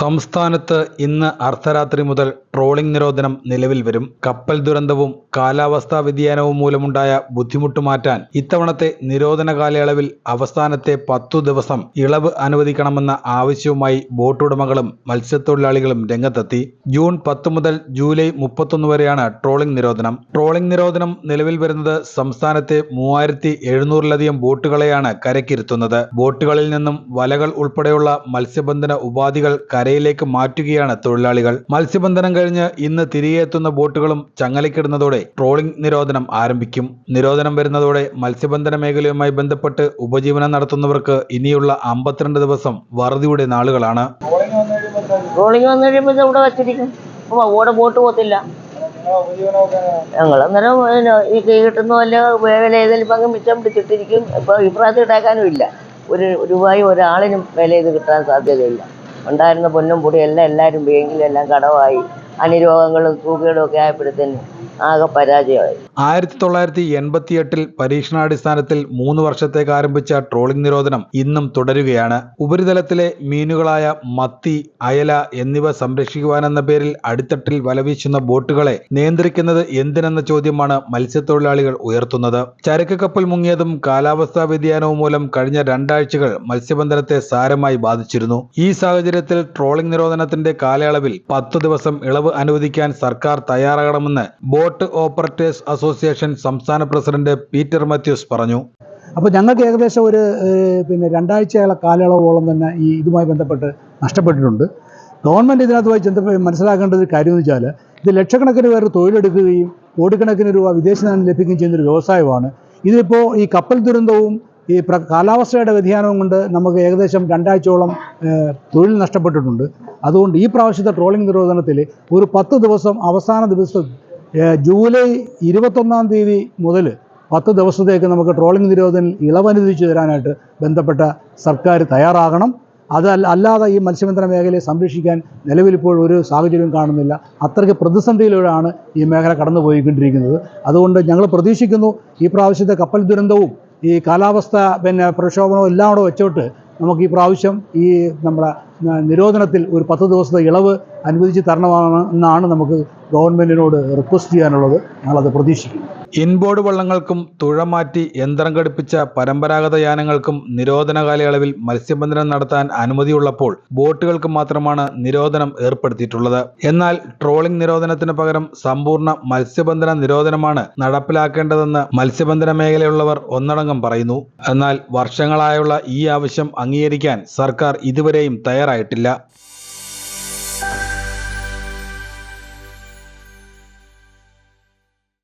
സംസ്ഥാനത്ത് ഇന്ന് അർദ്ധരാത്രി മുതൽ ട്രോളിംഗ് നിരോധനം നിലവിൽ വരും. കപ്പൽ ദുരന്തവും കാലാവസ്ഥാ വ്യതിയാനവും മൂലമുണ്ടായ ബുദ്ധിമുട്ട് മാറ്റാൻ ഇത്തവണത്തെ നിരോധന കാലയളവിൽ അവസാനത്തെ പത്തു ദിവസം ഇളവ് അനുവദിക്കണമെന്ന ആവശ്യവുമായി ബോട്ടുടമകളും മത്സ്യത്തൊഴിലാളികളും രംഗത്തെത്തി. ജൂൺ പത്ത് മുതൽ ജൂലൈ മുപ്പത്തൊന്ന് വരെയാണ് ട്രോളിംഗ് നിരോധനം. ട്രോളിംഗ് നിരോധനം നിലവിൽ വരുന്നത് സംസ്ഥാനത്തെ മൂവായിരത്തി എഴുന്നൂറിലധികം ബോട്ടുകളെയാണ് കരക്കിരുത്തുന്നത് ബോട്ടുകളിൽ നിന്നും വലകൾ ഉൾപ്പെടെയുള്ള മത്സ്യബന്ധന ഉപാധികൾ കരയിലേക്ക് മാറ്റുകയാണ് തൊഴിലാളികൾ. മത്സ്യബന്ധനം കഴിഞ്ഞ് ഇന്ന് തിരികെ എത്തുന്ന ബോട്ടുകളും ചങ്ങലക്കിടുന്നതോടെ ട്രോളിംഗ് നിരോധനം ആരംഭിക്കും. നിരോധനം വരുന്നതോടെ മത്സ്യബന്ധന മേഖലയുമായി ബന്ധപ്പെട്ട് ഉപജീവനം നടത്തുന്നവർക്ക് ഇനിയുള്ള അമ്പത്തിരണ്ട് ദിവസം വറുതിയുടെ നാളുകളാണ്. ട്രോളിംഗ് വന്നു കഴിയുമ്പോൾ ഇവിടെ വെച്ചിരിക്കും? ഇവിടെ അവിടെ ബോട്ട് പോകത്തില്ല. ഞങ്ങൾ അന്നേരം ഈ കൈ കിട്ടുന്ന വല്ല വേല ഏതെങ്കിലും അങ്ങ് മിച്ചം പിടിച്ചിട്ടിരിക്കും. ഇപ്പോൾ ഇപ്രാവശ്യം ഇട്ടേക്കാനും ഇല്ല. ഒരു രൂപയും ഒരാളിനും വില ഇത് കിട്ടാൻ സാധ്യതയില്ല. ഉണ്ടായിരുന്ന പൊന്നും പൊടിയും എല്ലാം എല്ലാവരും ബാങ്കിലെല്ലാം കടമായി. അനിരോഗങ്ങളും തൂക്കുകളും ഒക്കെ ആയപ്പോഴത്തേന് ആകെ പരാജയമായി. ആയിരത്തി തൊള്ളായിരത്തി എൺപത്തി എട്ടിൽ പരീക്ഷണാടിസ്ഥാനത്തിൽ മൂന്ന് വർഷത്തേക്ക് ആരംഭിച്ച ട്രോളിംഗ് നിരോധനം ഇന്നും തുടരുകയാണ്. ഉപരിതലത്തിലെ മീനുകളായ മത്തി അയല എന്നിവ സംരക്ഷിക്കുവാനെന്ന പേരിൽ അടിത്തട്ടിൽ വലവീശുന്ന ബോട്ടുകളെ നിയന്ത്രിക്കുന്നത് എന്തിനെന്ന ചോദ്യമാണ് മത്സ്യത്തൊഴിലാളികൾ ഉയർത്തുന്നത്. ചരക്ക് കപ്പൽ മുങ്ങിയതും കാലാവസ്ഥാ വ്യതിയാനവും മൂലം കഴിഞ്ഞ രണ്ടാഴ്ചകൾ മത്സ്യബന്ധനത്തെ സാരമായി ബാധിച്ചിരുന്നു. ഈ സാഹചര്യത്തിൽ ട്രോളിംഗ് നിരോധനത്തിന്റെ കാലയളവിൽ പത്തു ദിവസം ഇളവ് അനുവദിക്കാൻ സർക്കാർ തയ്യാറാകണമെന്ന് ബോട്ട് ഓപ്പറേറ്റേഴ്സ് അസോസിയേഷൻ സംസ്ഥാന പ്രസിഡന്റ് പീറ്റർ മാത്യൂസ് പറഞ്ഞു. അപ്പോൾ ഞങ്ങൾക്ക് ഏകദേശം ഒരു പിന്നെ രണ്ടാഴ്ചയുള്ള കാലയളവോളം തന്നെ ഈ ഇതുമായി ബന്ധപ്പെട്ട് നഷ്ടപ്പെട്ടിട്ടുണ്ട്. ഗവൺമെന്റ് ഇതിനകത്തുമായി ബന്ധപ്പെട്ട് മനസ്സിലാക്കേണ്ട ഒരു കാര്യം എന്ന് വെച്ചാൽ ഇത് ലക്ഷക്കണക്കിന് പേർ തൊഴിലെടുക്കുകയും കോടിക്കണക്കിന് രൂപ വിദേശനാണ്യം ലഭിക്കുകയും ചെയ്യുന്നൊരു വ്യവസായമാണ്. ഇതിപ്പോൾ ഈ കപ്പൽ ദുരന്തവും ഈ കാലാവസ്ഥയുടെ വ്യതിയാനവും കൊണ്ട് നമുക്ക് ഏകദേശം രണ്ടാഴ്ചയോളം തൊഴിൽ നഷ്ടപ്പെട്ടിട്ടുണ്ട്. അതുകൊണ്ട് ഈ പ്രാവശ്യത്തെ ട്രോളിംഗ് നിരോധനത്തിൽ ഒരു പത്ത് ദിവസം അവസാന ദിവസം ജൂലൈ ഇരുപത്തൊന്നാം തീയതി മുതൽ പത്ത് ദിവസത്തേക്ക് നമുക്ക് ട്രോളിംഗ് നിരോധനം ഇളവനുവദിച്ചു തരാനായിട്ട് ബന്ധപ്പെട്ട സർക്കാർ തയ്യാറാകണം. അത് അല്ലാതെ ഈ മത്സ്യബന്ധന മേഖലയെ സംരക്ഷിക്കാൻ നിലവിലിപ്പോൾ ഒരു സാഹചര്യവും കാണുന്നില്ല. അത്രയ്ക്ക് പ്രതിസന്ധിയിലൂടെയാണ് ഈ മേഖല കടന്നു പോയിക്കൊണ്ടിരിക്കുന്നത് അതുകൊണ്ട് ഞങ്ങൾ പ്രതീക്ഷിക്കുന്നു ഈ പ്രാവശ്യത്തെ കപ്പൽ ദുരന്തവും ഈ കാലാവസ്ഥ പിന്നെ പ്രക്ഷോഭണവും എല്ലാം കൂടെ വെച്ചോട്ട് നമുക്ക് ഈ പ്രാവശ്യം ഈ നമ്മുടെ നിരോധനത്തിൽ ഒരു പത്ത് ദിവസത്തെ ഇളവ് അനുവദിച്ച് തരണമെന്നാണ് എന്നാണ് നമുക്ക് ഗവൺമെന്റിനോട് റിക്വസ്റ്റ് ചെയ്യാനുള്ളത്. ഞങ്ങളത് പ്രതീക്ഷിക്കുന്നു. ഇൻബോർഡ് വള്ളങ്ങൾക്കും തുഴ മാറ്റി യന്ത്രം ഘടിപ്പിച്ച പരമ്പരാഗത യാനങ്ങൾക്കും നിരോധന കാലയളവിൽ മത്സ്യബന്ധനം നടത്താൻ അനുമതിയുള്ളപ്പോൾ ബോട്ടുകൾക്ക് മാത്രമാണ് നിരോധനം ഏർപ്പെടുത്തിയിട്ടുള്ളത്. എന്നാൽ ട്രോളിംഗ് നിരോധനത്തിന് പകരം സമ്പൂർണ മത്സ്യബന്ധന നിരോധനമാണ് നടപ്പിലാക്കേണ്ടതെന്ന് മത്സ്യബന്ധന മേഖലയുള്ളവർ ഒന്നടങ്കം പറയുന്നു. എന്നാൽ വർഷങ്ങളായുള്ള ഈ ആവശ്യം അംഗീകരിക്കാൻ സർക്കാർ ഇതുവരെയും തയ്യാറായിട്ടില്ല.